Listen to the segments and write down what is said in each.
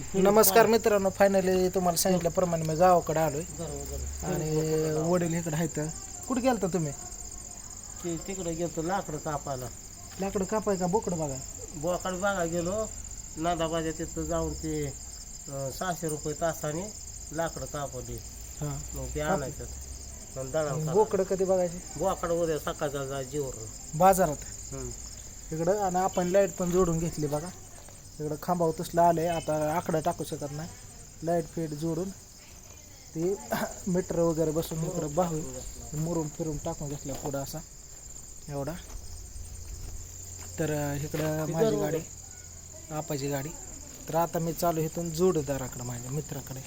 नमस्कार मित्रांनो फायनली तुम्हाला सांगितल्याप्रमाणे मी गावाकडे आलोय. आणि वडील इकडे आहेत. कुठे गेलता तुम्ही? ते तिकडे गेलो लाकडं कापायला. लाकडं कापाय का बोकड बघा बोकाड बघा गेलो. नादाबाजा तिथं जाऊन ते सहाशे रुपये तासाने लाकडं कापवली. हा. मग ते आणायचं. बोकड कधी बघायचे? बोकाड उद्या सकाळचा जा जीवर बाजारात? इकडं आणि आपण लाइट पण जोडून घेतली बघा. इकडं खांबावर तसलं आलंय. आता आकडा टाकू शकत नाही. लाइट फीट जोडून ते मीटर वगैरे बसून इकडं बाहू मुरून फिरून टाकून घेतलं पुढं असा एवढा. तर इकडं माझी गाडी आपाची गाडी. तर आता मी चालू इथून जोडदाराकडं माझ्या मित्राकडे.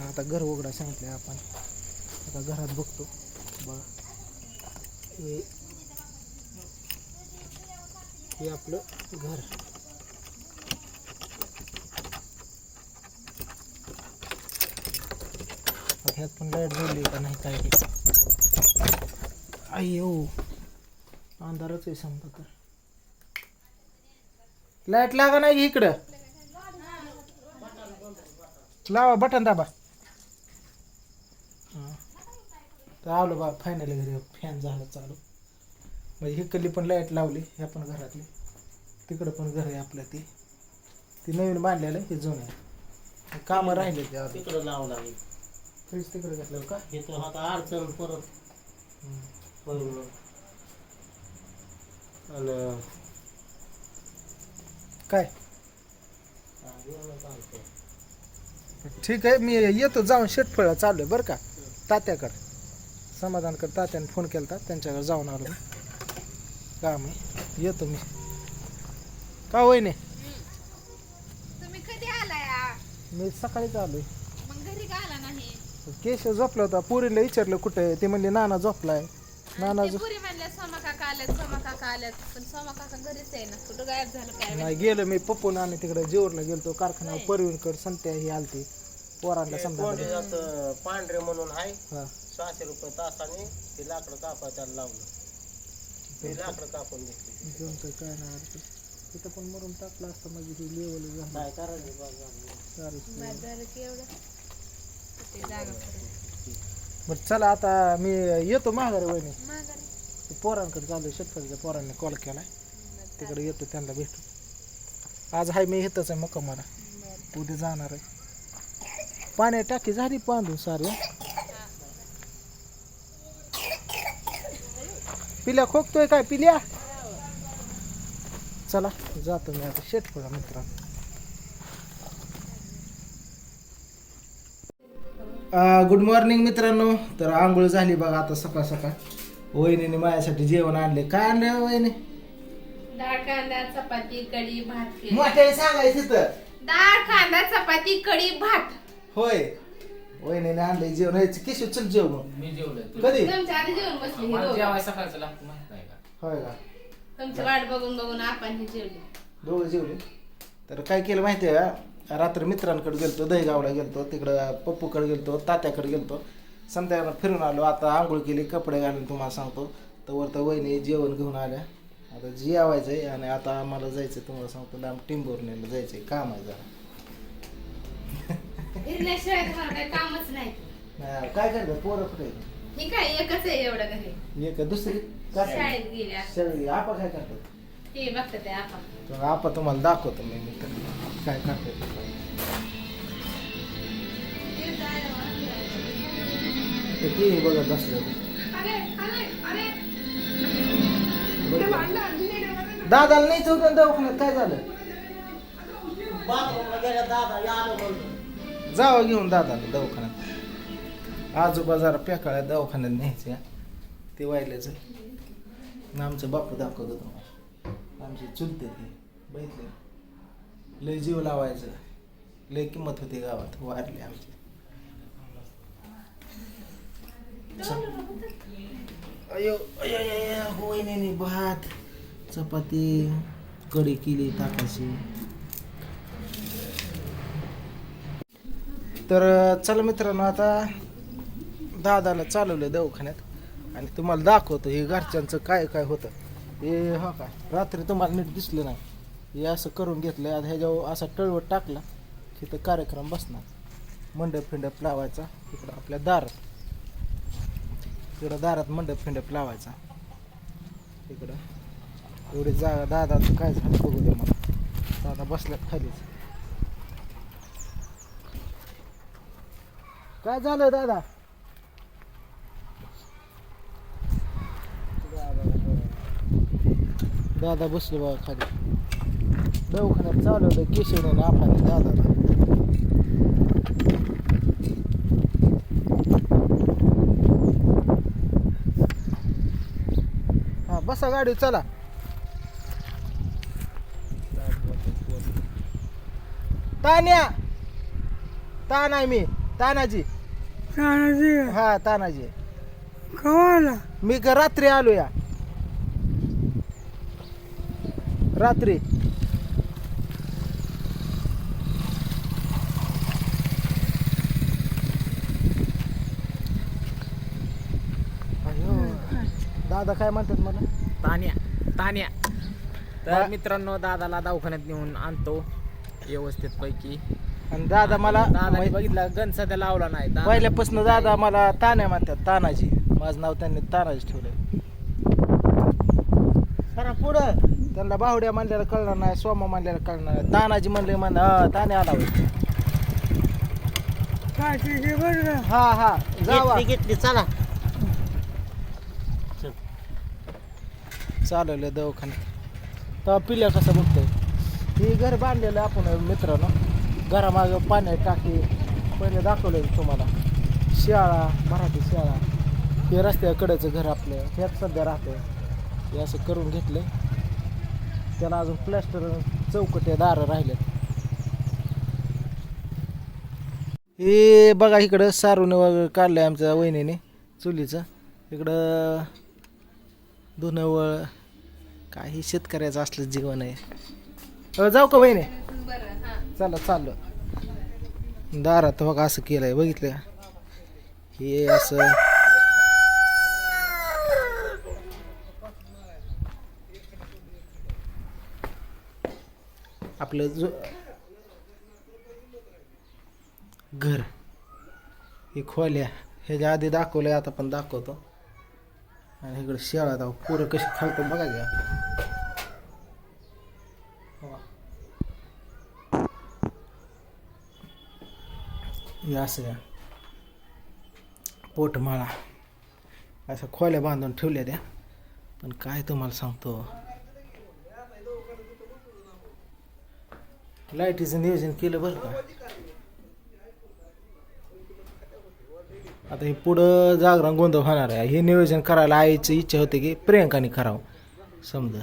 आता घर उघडा सांगितलं आपण. आता घरात बघतो. बघा. हे हे आपलं घर. ह्यात पण लाइट जोडली का नाही काय ते? अय्यो अंधारच आहे समजा तर. लाइट लागा नाही इकडं? लावा बटन दाबा. तर आलो बा फायनली घरी. फॅन झाला चालू. म्हणजे हिकडली पण लाइट लावली ह्या पण घरातली. तिकडं पण घर आहे आपलं ते. ते नवीन बांधलेलं हे जुनं आहे. कामं राहिले ते तिकडं लावं लागेल फ्रीज तिकडे घेतलं का? इथं आता अडचण परत. आणि काय? हा. ठीक आहे मी येतो जाऊन शेटफळ चालू आहे बरं का. तात्याकडे. समाधानकर तात्याने फोन केला त्यांच्याकडे जाऊन आलो मी. काम आहे येतो मी. का होय नाही तुम्ही कधी आलाय? मी सकाळीच आलोय. का केश झोपला होता. पुरीला विचारलं कुठे आहे? ते म्हणले नाना झोपलाय. नाना पुरी म्हणल्या सोमा काका आल्यात सोमा काका आल्यात. पण सोमा काका घरीच आहे ना. कुठं गायब झालं काय नाही गेलो मी पप्पून आणि तिकडे जेवरला गेलतो. कारखान्यावर परवीनकर संत्या ही आलती. पोरांना समजा कोंडीजात पांढरे म्हणून आहे. हा. सहाशे रुपये तासाने ते लाकडं कापाय त्याला लावलं. ते लाकडं कापून घेतली. घेऊन तर काय नाही अडचण. तिथं पण मरून टाकलं असतं म्हणजे ती लेवल झालं. काय करायचं बाबा झालं एवढं ते जागा पडली. बरं चला आता मी येतो माघारी वहिनी. माघारी. ते पोरांकडे चालू शेतकऱ्याच्या पोरांनी कॉल केलाय. तिकडे येतो त्यांना भेटू. आज हाय मी येतच आहे मुक्कामाला बरं. उद्या जाणार आहे. पाण्या टाकी झाली बांधून सारी. पिल्या खोकतोय काय? पिल्या? चला जातो मी आता शेटफळा मित्रांनो. गुड मॉर्निंग मित्रांनो. तर आंघोळ झाली बघा आता सकाळ सकाळ. वहिनीने माझ्यासाठी जेवण आणले. काय आणलं वहिनी? डाळ कांदा चपाती कढी भात केली. मोठ्याने सांगायचं तर. डाळ कांदा चपाती कढी भात. होय. वहिनीने आणलंय जेवण. यायचं किशोर चल जेवण मी जेवलोय. कधी? तुमच्या आधी जेवण बसले हे मला दोघं. जेवाय सकाळचं लागतं माहीत नाही का? होय का? तुमची वाट बघून बघून आपण हे जेवले. दोघं जेवले. तर काय केलं माहिती आहे का? रात्री मित्रांकडे गेलतो दहीगावला गेलतो तिकडं पप्पूकडे गेलतो तात्याकडे गेलतो. संध्याकाळ फिरून आलो आता आंघोळ केली कपडे घालून तुम्हाला सांगतो. तर वर तर वहिनी जेवण घेऊन आल्या. आता जेवायचं आहे आणि आता आम्हाला जायचं तुम्हाला सांगतो लांब टिंबोर्णीला जायचं आहे काम आहे जरा. फिरण्याशिवाय तुम्हाला काही कामच नाही. नाही, काय करतात पोरं कुठे? हे काय एकच आहे एवढं घरी. एक दुसरी? काय? शाळेत गेल्या सगळी आपा काय करतात? ते बघतात ते आपण तर आपा तुम्हाला दाखवतो मी मित्र काय करतात ते टी व्ही बघत बसले. दादाला नाही होतं दवाखान्यात काय झालं? जावं घेऊन दादाला दवाखान्यात. आजोबा जरा पेकाळ्या दवाखान्यात न्यायचे. ते वाहिल्याचं आणि आमचं बापू दाखवतो तुम्हाला. आमची चुलते ते बघितलं? लय जीव लावायचं. लय किंमत होती गावात वारले आमची. अयो अयो होय नाही नाही, भात चपाती कढी केली ताकाची. तर चला मित्रांनो आता दादाला चालवलं दवाखान्यात आणि तुम्हाला दाखवतो हे घरच्यांचं काय काय होतं. हे हो काय रात्री तुम्हाला नीट दिसलं नाही. हे असं करून घेतलं आता ह्याच्यावर असा टळवट टाकला की तर कार्यक्रम बसणार. मंडप फिंडप लावायचा इकडं आपल्या दारात. इकडं दारात मंडप फिंडप लावायचा. इकडं एवढी जागा. दादाचं काय झालं बघू दे मला दादा बसल्यात खालीच. काय झालं दादा? दादा बसले बघा खाली. दवाखान्यात चालवलं केशवने आपण दादाला हा बसा गाडी चला तान्या तान मी तानाजी हा तानाजी मी का रात्री आलो या रात्री अयो. दादा काय म्हणतात मला? तान्या तान्या. तर मित्रांनो दादाला दवाखान्यात नेऊन आणतो. व्यवस्थित पैकी आणि दादा मला दादाने बघितलं गण सध्या लावला नाही. दादा- पहिल्यापासून दादा मला तान्या म्हणतात तानाजी. माझं नाव त्यांनी तानाजी ठेवलंय. सरा पुढं. त्यांना बाहुड्या म्हणलेलं कळणार नाही सोमा म्हणलेलं कळणार नाही. तानाजी म्हणले म्हण हा ताने आला होय. हा हा जावा. घेतली घेतली चला. चालवलं दवाखान्यात. तेव्हा पिल्या कसं बघतोय हे घर बांधलेलं आपण मित्रांनो घरामागं पाण्यात टाकी पहिले दाखवलं तुम्हाला. शाळा मराठी शाळा. हे रस्त्याकडचं घर आपलं ह्यात सध्या राहतं हे असं करून घेतलं त्याला अजून प्लॅस्टर चौकटे दारं राहिल्यात हे बघा इकडं सारून वगैरे काढलंय आमच्या वहिनीने चुलीचं. इकडं धुनवळ काही शेतकऱ्याचं असलं जीवन आहे. अ, जाऊ का वहिने? चला चाललो. दारात बघा असं केलंय बघितलं? का? हे असं. आपलं जो घर. ही खोल्या. ह्याच्या आधी दाखवलंय आता पण दाखवतो. आणि इकडे शेळा दाव पोरं कशी खालतो बघा घ्या असं पोटमाळा. असं खोल्या बांधून ठेवल्या द्या पण काय तुम्हाला सांगतो. लाईटीचं नियोजन केलं बरं का? आता हे पुढं जागरण गोंधळ होणार आहे. हे नियोजन करायला आईची इच्छा होती की प्रियंकाने करावं. समजा.